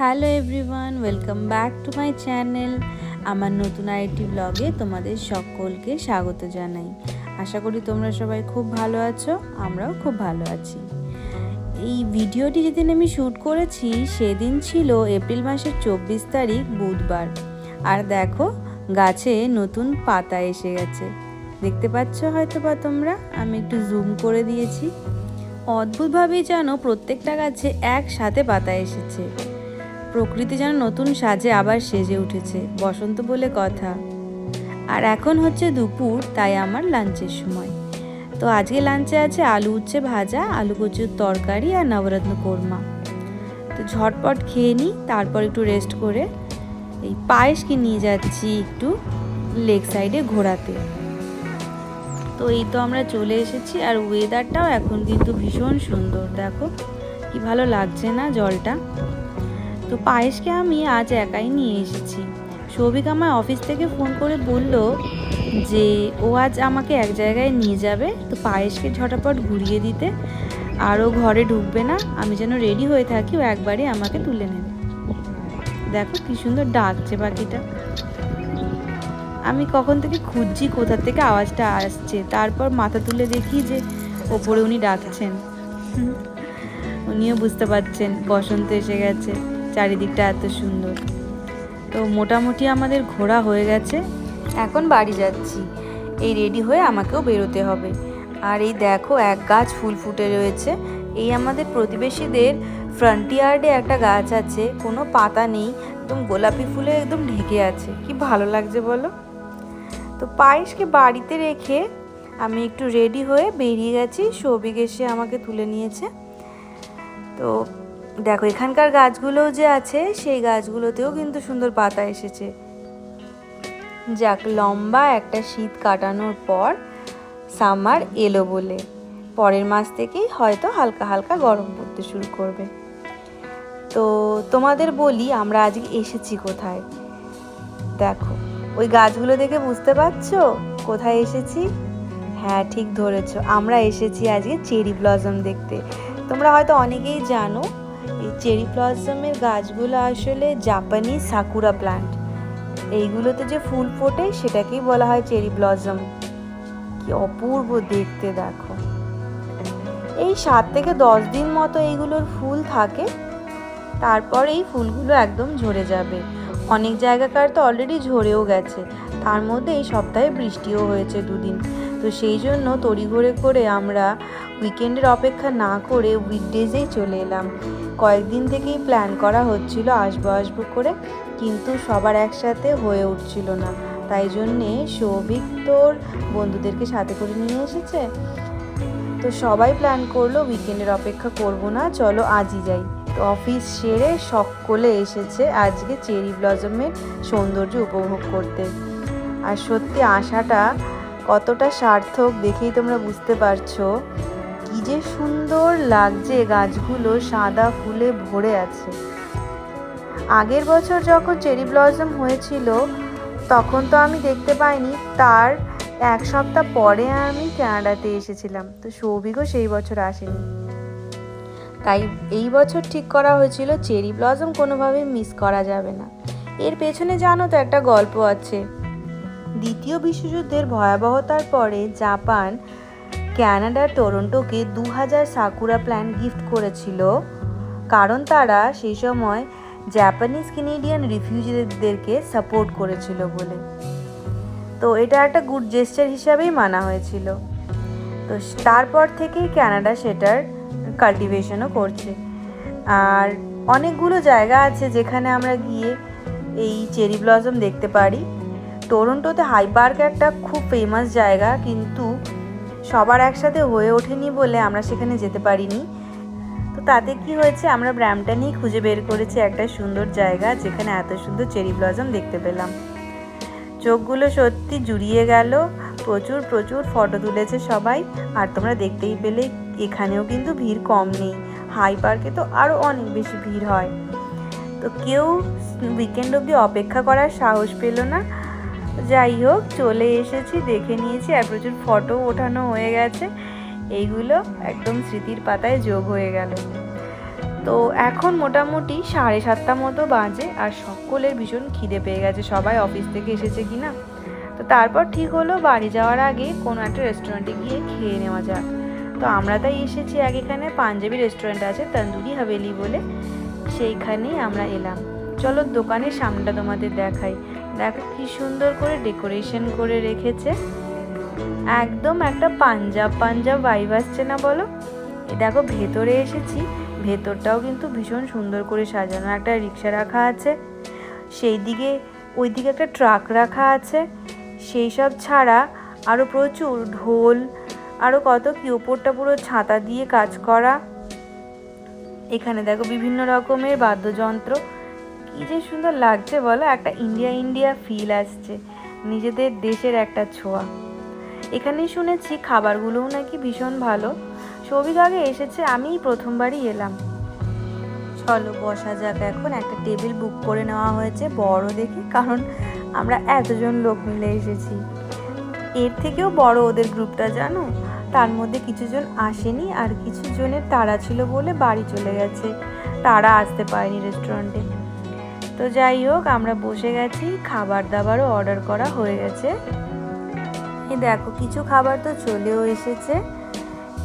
Hello everyone, welcome back to my channel. আমার নতুন IT ব্লগে তোমাদের সকলকে স্বাগত জানাই। আশা করি তোমরা সবাই খুব ভালো আছো, আমরাও খুব ভালো আছি। এই ভিডিওটি যেদিন আমি শ্যুট করেছি, সেদিন ছিল এপ্রিল মাসের চব্বিশ তারিখ, বুধবার। আর দেখো, গাছে নতুন পাতা এসে গেছে। দেখতে পাচ্ছ হয়তো বা তোমরা? আমি একটু জুম করে দিয়েছি। অদ্ভুতভাবেই যেন প্রত্যেকটা গাছে একসাথে পাতা এসেছে। প্রকৃতি যেন নতুন সাজে আবার সেজে উঠেছে, বসন্ত বলে কথা। আর এখন হচ্ছে দুপুর, তাই আমার লাঞ্চের সময়। তো আজকে লাঞ্চে আছে আলু উচ্ছে ভাজা, আলু কচুর তরকারি আর নবরত্ন কোরমা। তো ঝটপট খেয়ে নিই, তারপর একটু রেস্ট করে এই পায়েসকে নিয়ে যাচ্ছি একটু লেক সাইডে ঘোরাতে। তো এই তো আমরা চলে এসেছি, আর ওয়েদারটাও এখন কিন্তু ভীষণ সুন্দর। দেখো, কি ভালো লাগছে না জলটা। তো পায়েসকে আমি আজ একাই নিয়ে এসেছি। সৌভিক আমার অফিস থেকে ফোন করে বলল যে, ও আজ আমাকে এক জায়গায় নিয়ে যাবে, তো পায়েসকে ঝটাপট ঘুরিয়ে দিতে। আর ও ঘরে ঢুকবে না। আমি যেন রেডি হয়ে থাকি, ও একবারে আমাকে তুলে নেবে। দেখো কি সুন্দর ডাকছে পাখিটা। আমি কখন থেকে খুঁজছি কোথা থেকে আওয়াজটা আসছে। তারপর মাথা তুলে দেখি যে, ওপরে উনি ডাকছেন। উনিও বুঝতে পারছেন, বসন্ত এসে গেছে। চারিদিকটা এত সুন্দর। তো মোটামুটি আমাদের ঘোরা হয়ে গেছে। এখন বাড়ি যাচ্ছি। এই রেডি হয়ে আমাকেও বেরোতে হবে। আর এই দেখো, এক গাছ ফুল ফুটে রয়েছে। এই আমাদের প্রতিবেশীদের ফ্রন্টিয়ার্ডে একটা গাছ আছে। কোনো পাতা নেই। একদম গোলাপি ফুলে একদম ঢেকে আছে। কি ভালো লাগছে বলো? তো পায়েসকে বাড়িতে রেখে আমি একটু রেডি হয়ে বেরিয়ে গেছি। সৌভিক এসে আমাকে তুলে নিয়েছে। তো দেখো, এখানকার গাছগুলো যে আছে, সেই গাছগুলোতেও কিন্তু সুন্দর পাতা এসেছে। যাক, লম্বা একটা শীত কাটানোর পর সামার এলো বলে। পরের মাস থেকেই হয়তো হালকা হালকা গরম পড়তে শুরু করবে। তো তোমাদের বলি, আমরা আজকে এসেছি কোথায়? দেখো, ওই গাছগুলো দেখে বুঝতে পারছ? কোথায় এসেছি? হ্যাঁ ঠিক ধরেছো। আমরা এসেছি আজকে চেরি ব্লসম দেখতে। তোমরা হয়তো অনেকেই জানো এই চেরি ব্লসমের গাছগুলো আসলে জাপানি সাকুরা প্লান্ট এইগুলোতে যে ফুল ফোটে, সেটাকেই বলা হয় চেরি ব্লসম। কি অপূর্ব দেখতে, দেখো। এই সাত থেকে দশ দিন মতো এইগুলোর ফুল থাকে। তারপর এই ফুলগুলো একদম ঝরে যাবে। অনেক জায়গাকার তো অলরেডি ঝরেও গেছে। তার মধ্যে এই সপ্তাহে বৃষ্টিও হয়েছে দুদিন। তো সেই জন্য তড়িঘড়ি করে আমরা উইকেন্ডের অপেক্ষা না করে উইকডেজেই চলে এলাম। কয়েকদিন থেকেই প্ল্যান করা হচ্ছিল আসব আসব করে, কিন্তু সবার একসাথে হয়ে উঠছিল না। তাই জন্যে সৌভিক তোর বন্ধুদেরকে সাথে করে নিয়ে এসেছে। তো সবাই প্ল্যান করল উইকেন্ডের অপেক্ষা করব না, চলো আজই যাই। তো অফিস সেরে সকলে এসেছে আজকে চেরি ব্লজমের সৌন্দর্য উপভোগ করতে। আর সত্যি আশাটা কতটা সার্থক দেখেই তোমরা বুঝতে পারছ? কি যে সুন্দর লাগছে গাছগুলো সাদা ফুলে ভরে আছে। আগের বছর যখন চেরি ব্লসম হয়েছিল, তখন তো আমি দেখতে পাইনি, তার এক সপ্তাহ পরে আমি কানাডাতে এসেছিলাম। তো সৌভিকও সেই বছর আসেনি। তাই এই বছর ঠিক করা হয়েছিল, চেরি ব্লসম কোনোভাবে মিস করা যাবে না। এর পেছনে জানো তো একটা গল্প আছে। দ্বিতীয় বিশ্বযুদ্ধের ভয়াবহতার পরে জাপান ক্যানাডার টরন্টোকে দু হাজার সাকুরা প্ল্যান্ট গিফট করেছিল, কারণ তারা সেই সময় জাপানিজ কেনেডিয়ান রিফিউজিদেরকে সাপোর্ট করেছিল বলে। তো এটা একটা গুড জেস্টার হিসাবেই মানা হয়েছিল। তো তারপর থেকেই ক্যানাডা সেটার কাল্টিভেশনও করছে। আর অনেকগুলো জায়গা আছে যেখানে আমরা গিয়ে এই চেরি ব্লসম দেখতে পারি। টরন্টোতে পার্ক একটা খুব ফেমাস জায়গা, কিন্তু সবার একসাথে হয়ে ওঠেনি বলে আমরা সেখানে যেতে পারিনি। তো তাতে কি হয়েছে? আমরা ব্র্যামটানেই খুঁজে বের করেছি একটা সুন্দর জায়গা, যেখানে এত সুন্দর চেরি ব্লসম দেখতে পেলাম। চোখগুলো সত্যি জুড়িয়ে গেল, প্রচুর প্রচুর ফটো তুলেছে সবাই, আর তোমরা দেখতেই পেলে এখানেও কিন্তু ভিড় কম নেই। হাই পার্কে তো আরও অনেক বেশি ভিড় হয়। তো কেউ উইকেন্ড অবধি অপেক্ষা করার সাহস পেল না যাই হোক, চলে এসেছি, দেখে নিয়েছি, আর প্রচুর ফটো ওঠানো হয়ে গেছে। এইগুলো একদম স্মৃতির পাতায় যোগ হয়ে গেল। তো এখন মোটামুটি সাড়ে সাতটা মতো বাজে, আর সকলের ভীষণ খিদে পেয়ে গেছে। সবাই অফিস থেকে এসেছে কি না? তো তারপর ঠিক হলো, বাড়ি যাওয়ার আগে কোনো একটা রেস্টুরেন্টে গিয়ে খেয়ে নেওয়া যাক। তো আমরা তাই এসেছি আগে এখানে, পাঞ্জাবি রেস্টুরেন্ট আছে, তন্দুরি হাভেলি বলে, সেইখানেই আমরা এলাম। চলো দোকানের সামনেটা তোমাদের দেখাই। দেখো, কি সুন্দর করে ডেকোরেশন করে রেখেছে। একদম একটা পাঞ্জাব পাঞ্জাব ভাইব আসছে না বলো? দেখো, ভেতরে এসেছি। ভেতরটাও কিন্তু ভীষণ সুন্দর করে সাজানো। একটা রিক্সা রাখা আছে। সেই দিকে ওই দিকে একটা ট্রাক রাখা আছে। সেই সব ছাড়া আরও প্রচুর ঢোল আরও কত কি, ওপরটা পুরো ছাতা দিয়ে কাজ করা। এখানে দেখো, বিভিন্ন রকমের বাদ্যযন্ত্র। কি যে সুন্দর লাগছে বলো? একটা ইন্ডিয়া ইন্ডিয়া ফিল আসছে। নিজেদের দেশের একটা ছোঁয়া। এখানে শুনেছি খাবারগুলোও নাকি ভীষণ ভালো। সবিক আগে এসেছে আমি প্রথমবারই এলাম। চলো, বসা যাক এখন। একটা টেবিল বুক করে নেওয়া হয়েছে, বড় দেখে, কারণ আমরা এতজন লোক মিলে এসেছি। এর থেকেও বড় ওদের গ্রুপটা, জানো? তার মধ্যে কিছুজন আসেনি আর কিছু জনের তারা ছিল বলে বাড়ি চলে গেছে। তারা আসতে পারেনি রেস্টুরেন্টে তো যাই হোক, আমরা বসে গেছি, খাবার দাবারও অর্ডার করা হয়ে গেছে। দেখো, কিছু খাবার তো চলেও এসেছে।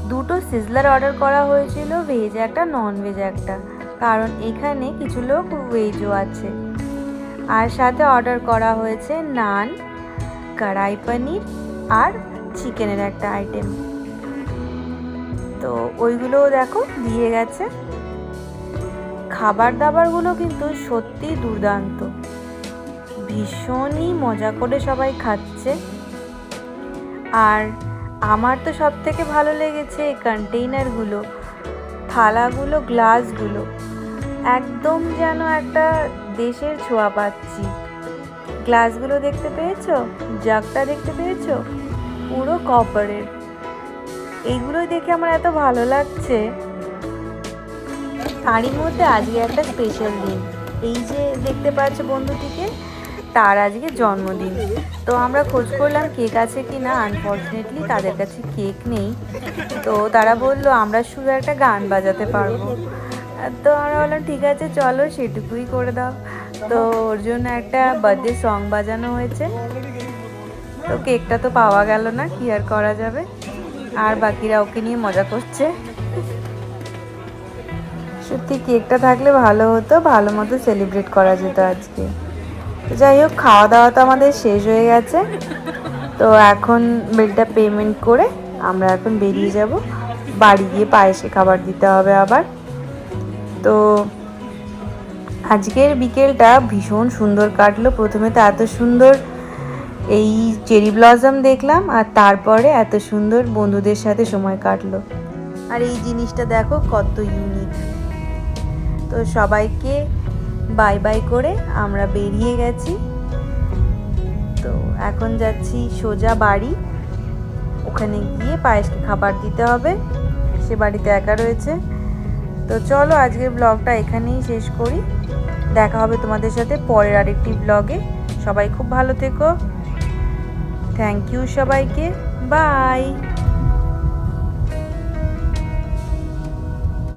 দুটো সিজলার অর্ডার করা হয়েছিল ভেজ একটা নন ভেজ একটা। কারণ এখানে কিছু লোক ভেজও আছে। আর সাথে অর্ডার করা হয়েছে নান, কড়াই পনির আর চিকেনের একটা আইটেম তো ওইগুলোও দেখো, দিয়ে গেছে। খাবার দাবারগুলো কিন্তু সত্যি দুর্দান্ত। ভীষণই মজা করে সবাই খাচ্ছে। আর আমার তো সব থেকে ভালো লেগেছে এই কন্টেইনারগুলো থালাগুলো গ্লাসগুলো একদম যেন একটা দেশের ছোঁয়া পাচ্ছি। গ্লাসগুলো দেখতে পেয়েছ? জাগটা দেখতে পেয়েছ? পুরো কপারের এইগুলোই দেখে আমার এত ভালো লাগছে। তারই মধ্যে আজকে একটা স্পেশাল দিন। এই যে দেখতে পাচ্ছ বন্ধুটিকে, তার আজকে জন্মদিন। তো আমরা খোঁজ করলাম কেক আছে কি না আনফর্চুনেটলি তাদের কাছে কেক নেই। তো তারা বলল, আমরা শুধু একটা গান বাজাতে পারব। তো আমরা বললাম, ঠিক আছে, চলো সেটুকুই করে দাও। তো ওর জন্য একটা বার্থডে সং বাজানো হয়েছে। তো কেকটা তো পাওয়া গেল না, কি আর করা যাবে? আর বাকিরা ওকে নিয়ে মজা করছে। সত্যি কেকটা থাকলে ভালো হতো, ভালো মতো সেলিব্রেট করা যেত আজকে। তো যাই হোক খাওয়া দাওয়া তো আমাদের শেষ হয়ে গেছে। তো এখন বিলটা পেমেন্ট করে আমরা এখন বেরিয়ে যাব। বাড়ি গিয়ে পায়েসে খাবার দিতে হবে আবার। তো আজকের বিকেলটা ভীষণ সুন্দর কাটলো। প্রথমে তো এত সুন্দর এই চেরি ব্লসম দেখলাম, আর তারপরে এত সুন্দর বন্ধুদের সাথে সময় কাটলো। আর এই জিনিসটা দেখো, কত ইউনিক তো সবাইকে বাই বাই করে আমরা বেরিয়ে গেছি। তো এখন যাচ্ছি সোজা বাড়ি। ওখানে গিয়ে পায়েসকে খাবার দিতে হবে। সে বাড়িতে একা রয়েছে। তো চলো আজকের ব্লগটা এখানেই শেষ করি। দেখা হবে তোমাদের সাথে পরের আরেকটি ব্লগে। সবাই খুব ভালো থেকো। থ্যাংক ইউ সবাইকে। বাই